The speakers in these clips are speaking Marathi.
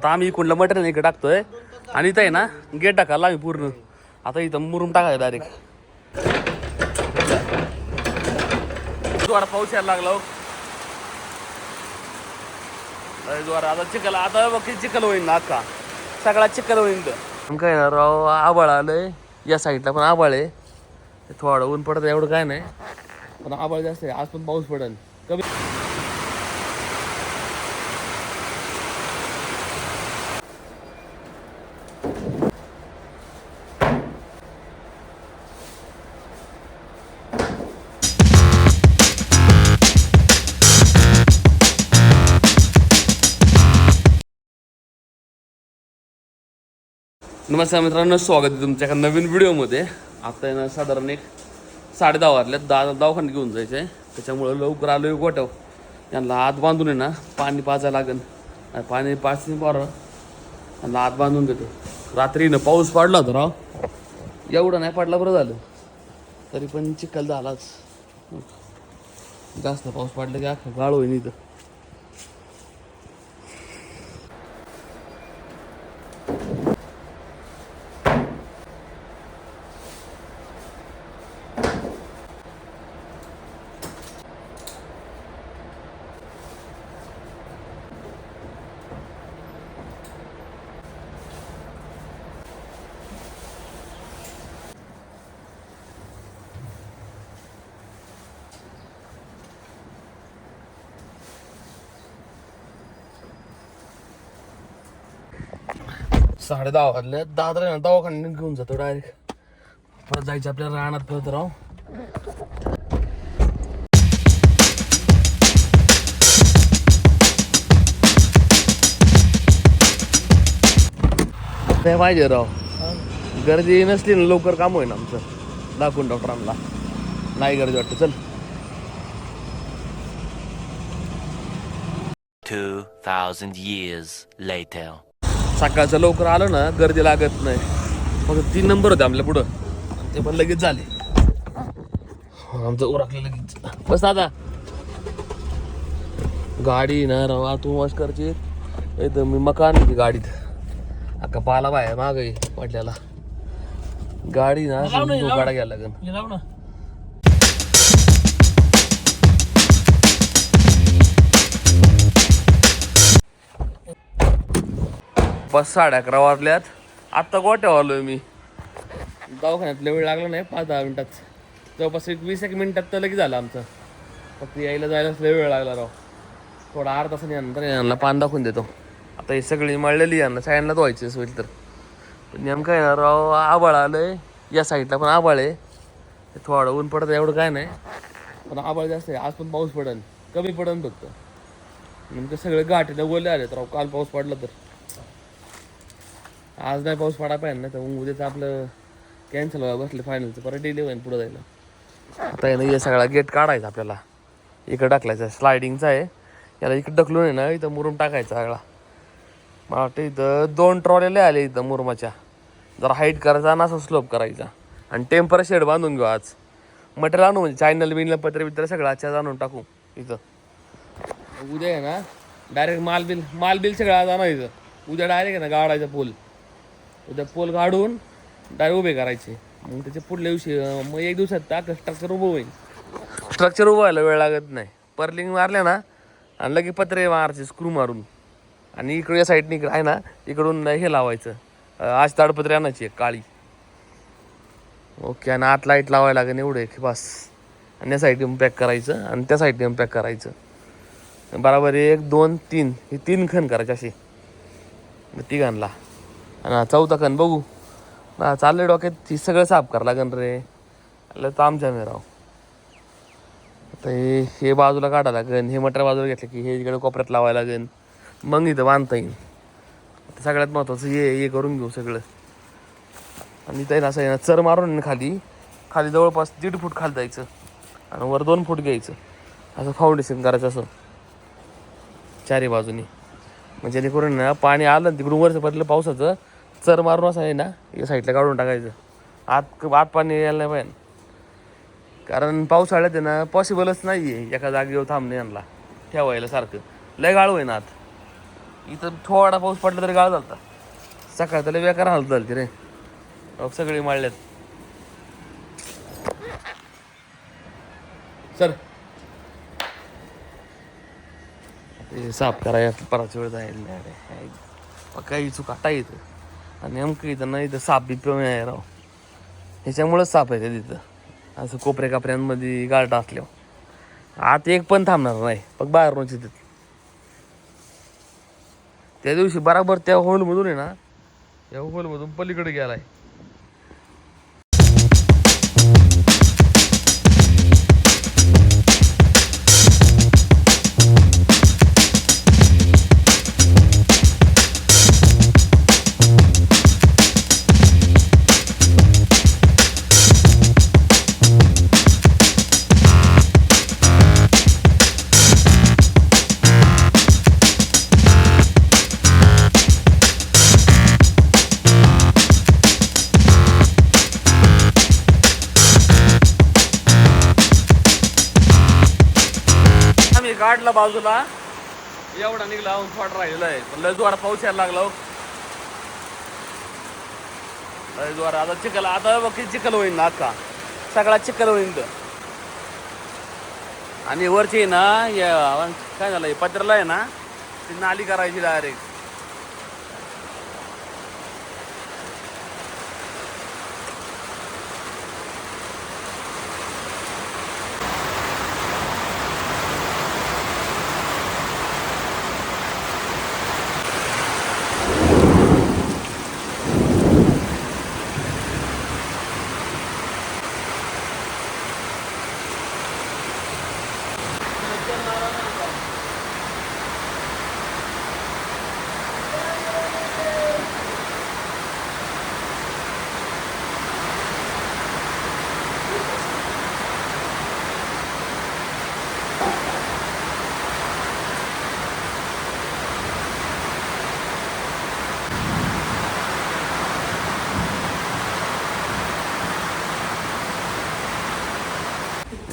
आता आम्ही इकडलं मटेरियल इकडे टाकतोय. आणि इथं आहे ना गेट टाकायला आम्ही पूर्ण. आता इथं मुरुम टाकायचं डायरेक्ट द्वारा पाऊस यायला लागला हो. जोरा आता चिखल आता बघ चिखल होईल ना आता सगळा चिखल होईल तर काय ना राव आबाळ आलंय. या साईडला पण आबाळ आहे. थोडं ऊन पडत एवढं काय नाही. पण आबाळ जास्त आहे. आज पण पाऊस पडेल. नमस्कार मित्रांनो स्वागत आहे तुमच्या एका नवीन व्हिडिओमध्ये. आता आहे ना साधारण एक साडे दहा वाजल्यात दहा दवाखान्यात घेऊन जायचं आहे त्याच्यामुळं लवकर आलो आहे वाटव यांना आत बांधून आहे ना पाणी पाजायला लागेल आणि पाणी पाचशे बरं आणि आत बांधून देतो. रात्रीनं पाऊस पडला होता राव. एवढं नाही पडला बरं झालं. तरी पण चिखल झालाच. जास्त पाऊस पडला की अख्खा गाळ होईन इथं. साडे दहा वाजले. दहा तर दवाखान्यात घेऊन जातो डायरेक्ट परत जायचं आपल्याला रानात परत राव नाही पाहिजे राव. गर्दी नसली ना लवकर काम होईन आमचं. दाखवून डॉक्टरांना नाही गर्दी वाटतं चल. 2,000 years later. सकाळचं लवकर आलं ना गर्दी लागत नाही. फक्त तीन नंबर होते आपल्या पुढं. ते पण लगेच झाले. आमचं उरकलं लगेच. बस दादा. गाडी ना रवा तू मस्करची इथं मी मकान ती गाडीत. अक्का पाला बाहेर माग पडल्याला गाडी ना गाडा घ्यायला लागेल बस साडे अकरा वाजल्यात. आत्ता गोट्यावर आलोय मी. दवाखान्यात वेळ लागला नाही पाच दहा मिनिटात. जवळपास एक वीस एक मिनिटात तर लगेच झालं आमचं. फक्त यायला जायलाच लय वेळ लागला राव. थोडा अर्धा तासाने नंतर यांना पान दाखवून देतो. आता ही सगळी मळलेली यांना सगळ्यांनाच व्हायची होईल तर. पण नेमकं येणार राव आबाळ आलंय. या साईडला पण आबाळ आहे. ते थोडं ऊन पडतं एवढं काय नाही. पण आबाळ जास्त आहे. आज पण पाऊस पडेल. कमी पडेल फक्त. नेमकं सगळे गाठीला ओले आले तर काल पाऊस पडला तर. आज नाही पाऊस पडा पाहिजे ना तर मग उद्याचं आपलं कॅन्सल व्हायला बसले फायनलचं परत डिले होईल पुढं जायला. आता आहे ना हे सगळा गेट काढायचा आपल्याला. इकडं टाकलायचा स्लायडिंगचा आहे. याला इकडं ढकलून आहे ना इथं मुरुम टाकायचा सगळा. मला वाटतं इथं दोन ट्रॉलेले आले इथं मुरुमाच्या. जरा हाईट करायचा ना असं स्लोप करायचा. आणि टेम्पर शेड बांधून घेऊ आज. मटेरियल आणू म्हणजे चायनल बिनल पत्र बित्र सगळं आजच्या आणून टाकू इथं. उद्या आहे ना डायरेक्ट माल बिल माल बिल सगळं आज आणायचं उद्या डायरेक्ट आहे ना गाडायचा पूल उद्या पोल काढून डायरेक्ट उभे करायचे. मग त्याच्या पुढल्या दिवशी मग एक दिवसात टाक स्ट्रक्चर उभं होईल. स्ट्रक्चर उभं व्हायला वेळ लागत नाही. पर्लिंग मारल्या ना आणि लगे पत्रे मारायचे स्क्रू मारून. आणि इकडे या साईडने इकडे आहे ना इकडून हे लावायचं. आज ताडपत्री आणायची एक काळी. ओके आणि आत लाइट लावायला लागेल एवढे की बस. आणि या साईडने पॅक करायचं आणि त्या साईडने पॅक करायचं. बराबर एक दोन तीन. हे तीन खण करायचे असे. मग तिघांना. आणि चौथा कन बघू. ना चाललंय डोक्यात ती सगळं साफ करा लागन रे. आलं तर आमच्या मी राव आता हे हे बाजूला काढा लागेल हे मटर बाजूला घेतलं की हे इकडे कोपऱ्यात लावायला लागेल मग इथं बांधता येईल. सगळ्यात महत्त्वाचं हे हे करून घेऊ सगळं. आणि इथं असं आहे ना चर मारून ना खाली. खाली जवळपास दीड फूट खाली जायचं. आणि वर दोन फूट घ्यायचं. असं फाउंडेशन करायचं असं. चारी बाजूनी. म्हणजे जेणेकरून ना पाणी आलं ना तिकडून वरचं पडलं पावसाचं. चर मारून असं आहे ना या साईडला काढून टाकायचं. आत आत पाणी यायला नाही पाहिजे. कारण पावसाळ्यात आहे ना पॉसिबलच नाही आहे एका जागेवर थांबणे यांना. ठेवायला सारखं. लय गाळू आहे ना आत. इथं थोडा पाऊस पडला तरी गाळ चालता सकाळ तर बेकार हालत झालती रे. सगळी सगळे माळल्यात सर. ते साफ करायला बराच वेळ जाईल. रे काही चूक आता येतं आणि नेमकं इथं ना इथं साप बी पिऊन आहे राव. ह्याच्यामुळंच साप आहे त्या तिथं. असं कोपऱ्या कापऱ्यांमध्ये गार्ड असल्यावर. आत एक पण थांबणार नाही फक्त बाहेरूनच तिथं त्या दिवशी बराबर त्या होलमधून आहे ना या होलमधून पलीकडे गेलाय. आहे काढला बाजूला. एवढा निघला थोडा राहिलेला आहे. पण लय जोरात पाऊस यायला लागला हो. लय जोर आता चिखल आता बघ किती चिखल होईल ना आता सगळा चिखल होईल तर. आणि वरची आहे ना काय झालं पत्राला आहे ना ती नाली करायची डायरेक्ट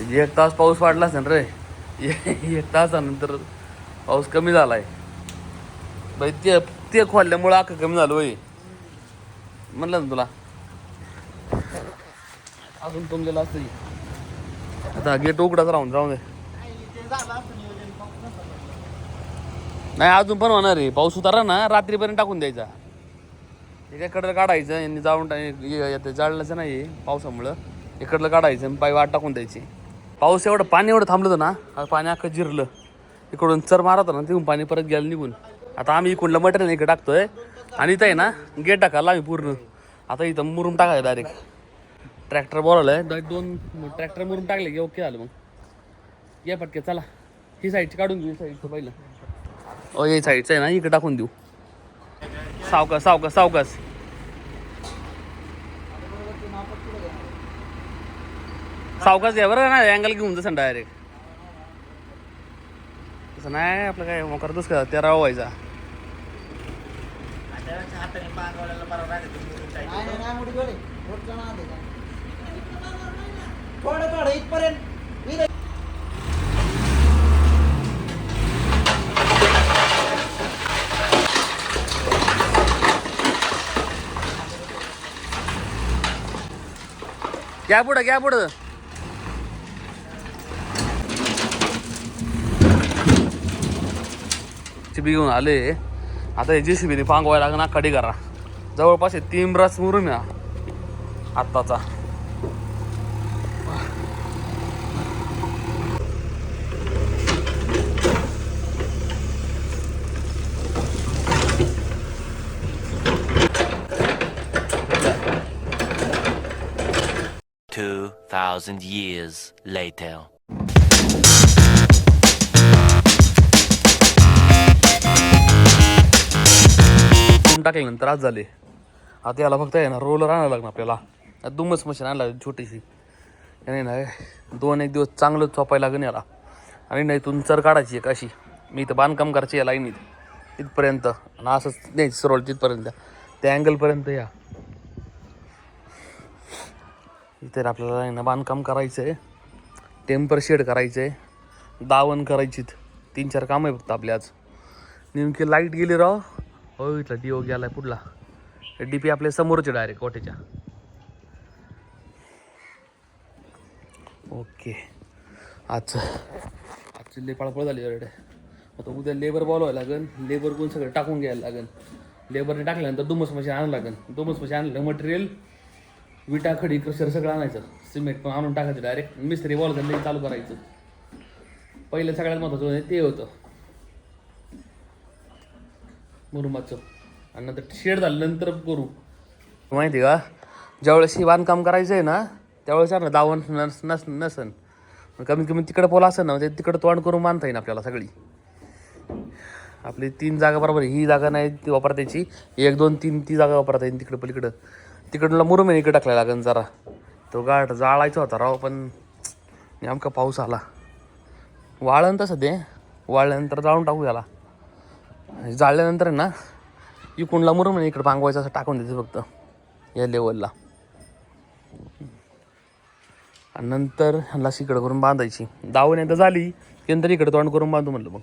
एक तास पाऊस वाढला असेल रे. एक तासानंतर पाऊस कमी झालाय. बाई ते ते खोलल्यामुळं अख्खं कमी झालं होय. म्हणलं ना तुला. अजून तुमलेलं असतं आता गेट उघडाच राहून राहून दे. नाही अजून पण होणार आहे. पाऊस उतारा ना रात्रीपर्यंत टाकून द्यायचा. इकडलं काढायचं यांनी जाऊन टा- जाळल्याचं नाही पावसामुळं. इकडलं काढायचं आणि पाय वाट टाकून द्यायची. पाऊस एवढं पाणी एवढं थांबलं होतं ना आता पाणी अख्खं जिरलं. इकडून चर मारत होतं ना तिकडून पाणी परत गेलं निघून. आता आम्ही इकडलं मटेरियल इकडे टाकतोय. आणि इथं आहे ना गेट टाकायला आम्ही पूर्ण. आता इथं मुरुम टाकायचं डायरेक्ट ट्रॅक्टर बोलावलंय. डायरेक्ट दोन ट्रॅक्टर मुरुम टाकले की ओके झालं मग. या पटके चला. ही साईडची काढून घेऊ साईडचं पहिलं. ओ हे साईडचं आहे ना इकडे टाकून देऊ. सावकाश सावकास सावकास सावकाश द्या बरं ना अँगल घेऊन जसं डायरेक्ट तसं नाही आपलं काय मग करतोस का? त्या राव व्हायचा. थोडं थोडं इथपर्यंत घ्या पुढं घ्या पुढं. बी घेऊन आले. आता हे जेसीबीने पांगवायला लागणार कडी करा. जवळपास हे तीन ब्रास मुरून या आत्ताचा. Two thousand years later. टाकल्यानंतर आज झाले. आता याला फक्त आहे ना रोलर आणायला लागणार आपल्याला. दुमस मशीन आणला छोटीशी. नाही ना दोन एक दिवस चांगलं चोपायला लागेल याला. आणि नाही इथून चर काढायची एक अशी. मी इथं बांधकाम करायची या लाईनीत. तिथपर्यंत आणि असंच नाही सरळ तिथपर्यंत. त्या अँगलपर्यंत या. इथे आपल्याला आहे ना बांधकाम करायचं आहे टेम्पर शेड करायचं आहे दावण करायची तीन चार कामं आहे फक्त आपले आज. नेमकी लाइट गेली राव. हो इथला डिओ गेलाय पुढला. डी पी आपल्या समोरचे डायरेक्ट कोटेच्या ओके अच्छा आजची लई पळापळ झाली ऑलरेडी आता उद्या लेबर बोलवायला लागेल लेबर कोण सगळं टाकून घ्यायला लागेल लेबरने टाकल्यानंतर दुमस मशीन आणावं लागेल दुमस मशीन आणलं मटेरियल विटा खडी क्रशर सगळं आणायचं. सिमेंट पण आणून टाकायचं डायरेक्ट मिस्त्री बॉल लई चालू करायचं. पहिलं सगळ्यात महत्त्वाचं म्हणजे ते होतं. मुरुमाचं आणि नंतर शेड झाल्यानंतर करू. माहिती का? ज्यावेळेस हे बांधकाम करायचं आहे ना त्यावेळेस आहे ना दावण नस नस नसन. कमीत कमी तिकडं पोला असेल ना ते तिकडं तोंड करून बांधता येईल आपल्याला सगळी. आपली तीन जागा बरोबर आहे. ही जागा नाही ती वापरता यायची. एक दोन तीन ती जागा वापरता येईल तिकडं पलीकडं. तिकडला मुरुम इकडे टाकला लागेल जरा. तो गाठ जाळायचा होता राव पण नेमका पाऊस आला. वाळण तसं ते. वाळल्यानंतर जाळून टाकू याला. जाळल्यानंतर ना ना इकडला म्हणे इकडे पांगवायचं असं टाकून द्यायचं फक्त या लेवलला आणि नंतर ह्याला इकडं करून बांधायची. दावण एकदा झाली की नंतर इकडे तोंड करून बांधू म्हटलं मग.